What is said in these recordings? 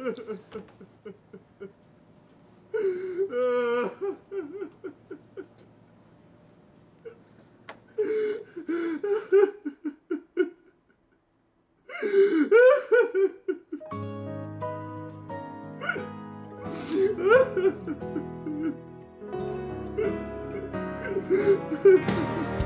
가슴아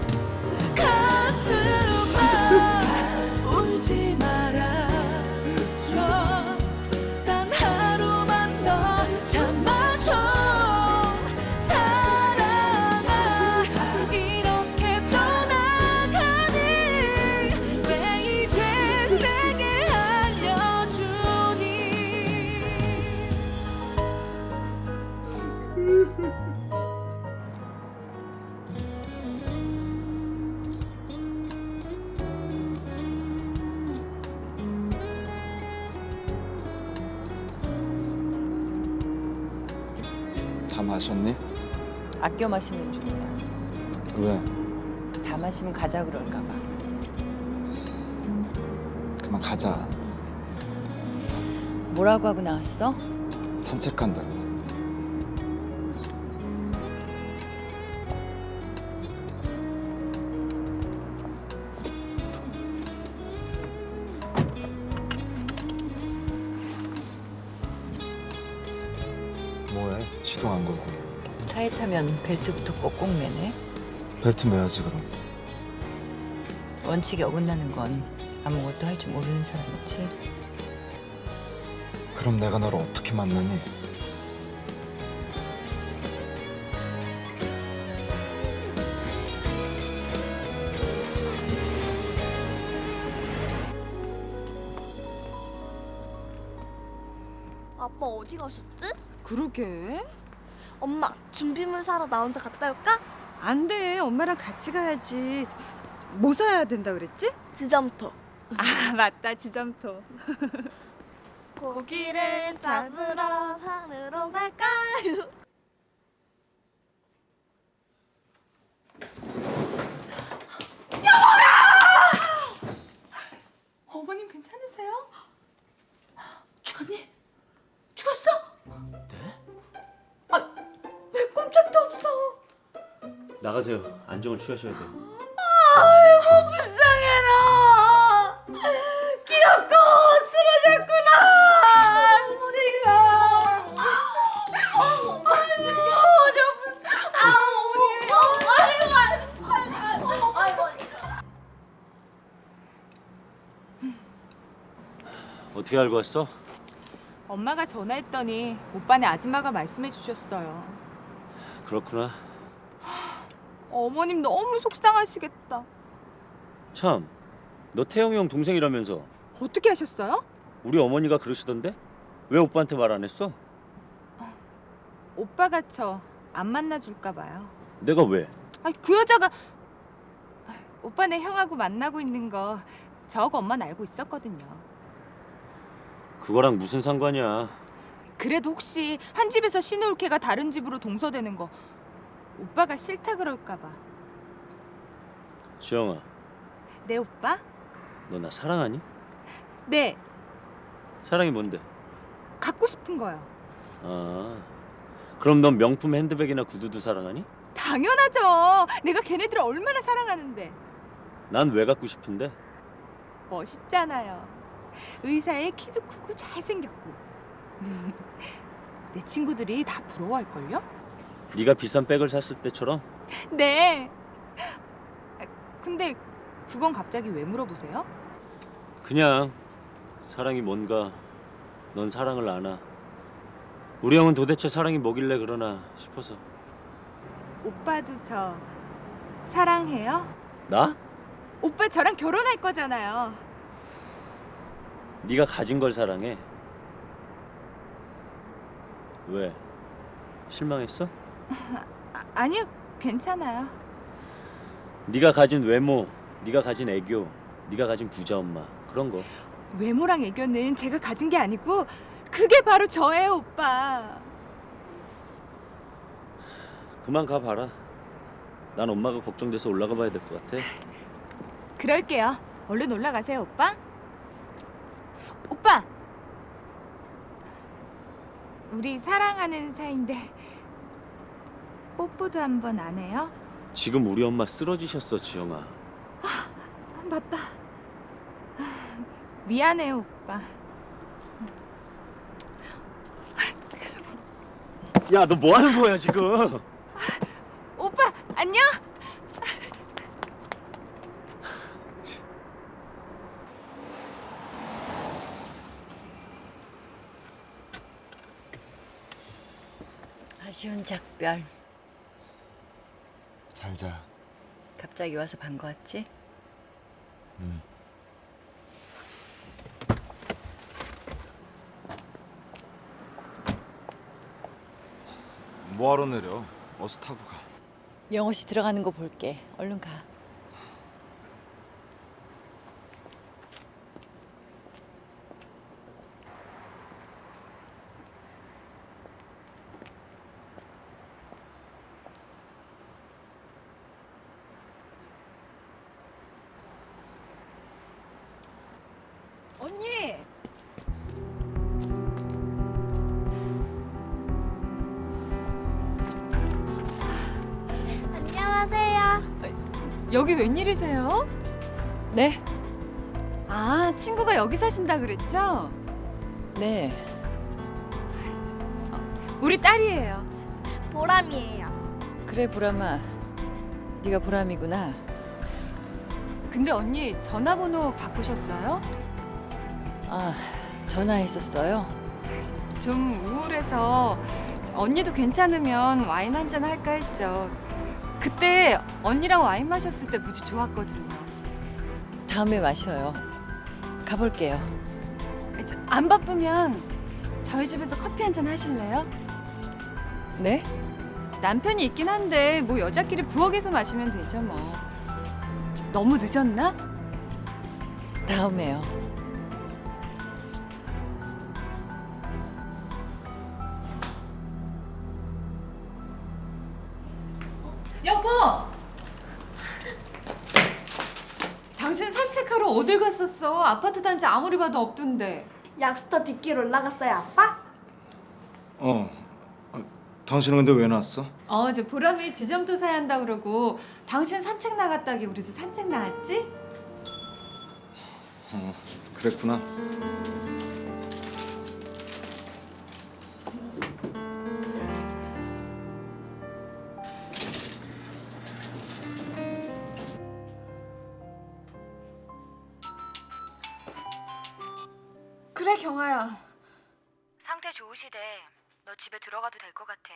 다 마셨니? 아껴 마시는 중이야. 왜? 다 마시면 가자 그럴까 봐. 그만 가자. 뭐라고 하고 나왔어? 산책 간다고. 시동 안 걸고. 차에 타면 벨트부터 꼭꼭 매네. 벨트 매야지 그럼. 원칙에 어긋나는 건 아무것도 할 줄 모르는 사람이지. 그럼 내가 너를 어떻게 만나니? 아빠 어디 가셨지? 그러게. 엄마 준비물 사러 나 혼자 갔다 올까? 안 돼. 엄마랑 같이 가야지. 뭐 사야 된다 그랬지? 지점토 아, 맞다. 지점토. 고기를 잡으러 산으로 갈까요? 나가세요. 안정을 취하셔야 돼요. 아이고 불쌍해라 귀엽고 쓰러졌구나 어머니가 아이고 저 불쌍 아 어머니 아이고 아이고 아이고 어떻게 알고 왔어? 엄마가 전화했더니 오빠네 아줌마가 말씀해 주셨어요. 그렇구나. 어머님 너무 속상하시겠다. 참, 너 태영이 형 동생이라면서 어떻게 하셨어요? 우리 어머니가 그러시던데? 왜 오빠한테 말 안 했어? 오빠가 저 안 만나 줄까 봐요. 내가 왜? 아니 그 여자가 아, 오빠네 형하고 만나고 있는 거 저하고 엄마는 알고 있었거든요. 그거랑 무슨 상관이야? 그래도 혹시 한 집에서 신우올케가 다른 집으로 동서되는 거 오빠가 싫다 그럴까 봐. 지영아, 네 오빠? 너 나 사랑하니? 네 사랑이 뭔데? 갖고 싶은 거요. 아, 그럼 넌 명품 핸드백이나 구두도 사랑하니? 당연하죠. 내가 걔네들을 얼마나 사랑하는데. 난 왜 갖고 싶은데? 멋있잖아요. 의사에 키도 크고 잘생겼고. 내 친구들이 다 부러워할걸요? 네가 비싼 백을 샀을 때처럼 네. 아, 근데 그건 갑자기 왜 물어보세요? 그냥 사랑이 뭔가 넌 사랑을 아나. 우리 형은 도대체 사랑이 뭐길래 그러나 싶어서. 오빠도 저 사랑해요? 나? 오빠 저랑 결혼할 거잖아요. 네가 가진 걸 사랑해. 왜? 실망했어? 아, 아니요, 괜찮아요. 네가 가진 외모, 네가 가진 애교, 네가 가진 부자 엄마 그런 거. 외모랑 애교는 제가 가진 게 아니고 그게 바로 저예요, 오빠. 그만 가 봐라. 난 엄마가 걱정돼서 올라가 봐야 될 것 같아. 그럴게요. 얼른 올라가세요, 오빠. 오빠. 우리 사랑하는 사이인데 뽀뽀도 한번 안 해요? 지금 우리 엄마 쓰러지셨어, 지영아. 아, 맞다. 미안해요, 오빠. 야, 너 뭐 하는 거야, 지금? 오빠, 안녕? 아쉬운 작별. 잘 자. 갑자기 와서 반가웠지? 뭐하러 내려? 어서 타고 가. 영호 씨 들어가는 거 볼게. 얼른 가. 여기 웬일이세요? 네? 아, 친구가 여기 사신다 그랬죠? 네. 우리 딸이에요. 보람이에요. 그래 보람아. 네가 보람이구나. 근데 언니 전화번호 바꾸셨어요? 아 전화했었어요. 좀 우울해서 언니도 괜찮으면 와인 한 잔 할까 했죠. 그때 언니랑 와인 마셨을 때 무지 좋았거든요. 다음에 마셔요. 가볼게요. 이제 안 바쁘면 저희 집에서 커피 한 잔 하실래요? 네? 남편이 있긴 한데 뭐 여자끼리 부엌에서 마시면 되죠 뭐. 너무 늦었나? 다음에요. 여보! 당신 산책하러 어딜 갔었어? 아파트 단지 아무리 봐도 없던데. 약수터 뒷길 올라갔어요, 아빠? 어. 어, 당신은 근데 왜 났어? 어, 이제 보람이 지점토사 한다 그러고 당신 산책 나갔다기 우리도 산책 나왔지? 어, 그랬구나. 좋으시대. 너 집에 들어가도 될 것 같아.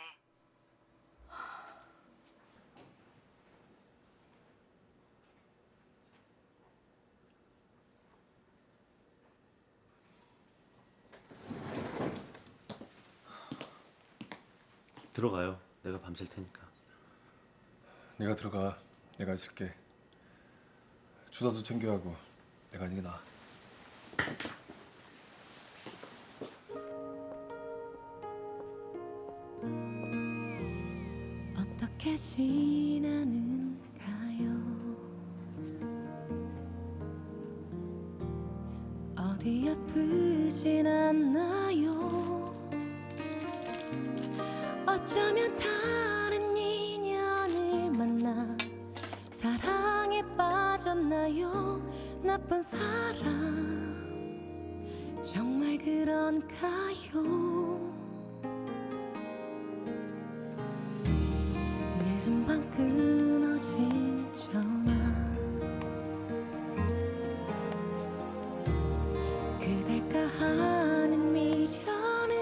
들어가요. 내가 밤샐 테니까. 내가 들어가. 내가 있을게. 주사도 챙겨야 하고 내가 하는 게 나아. 지나는가요? 어디 아프진 않나요? 어쩌면 다른 인연을 만나 사랑에 빠졌나요? 나쁜 사람 정말 그런가요? 늦은 밤 끊어진 전화. 그댈까 하는 미련을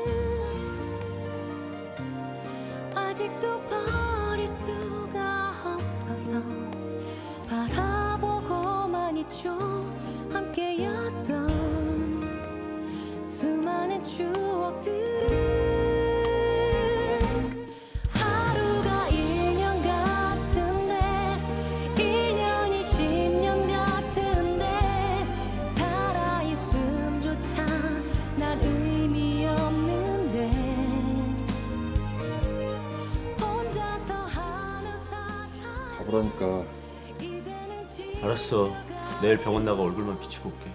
아직도 버릴 수가 없어서 바라보고만 있죠. 함께였던 수많은 추 이제는 알았어. 내일 병원 나가 얼굴만 비추고 올게.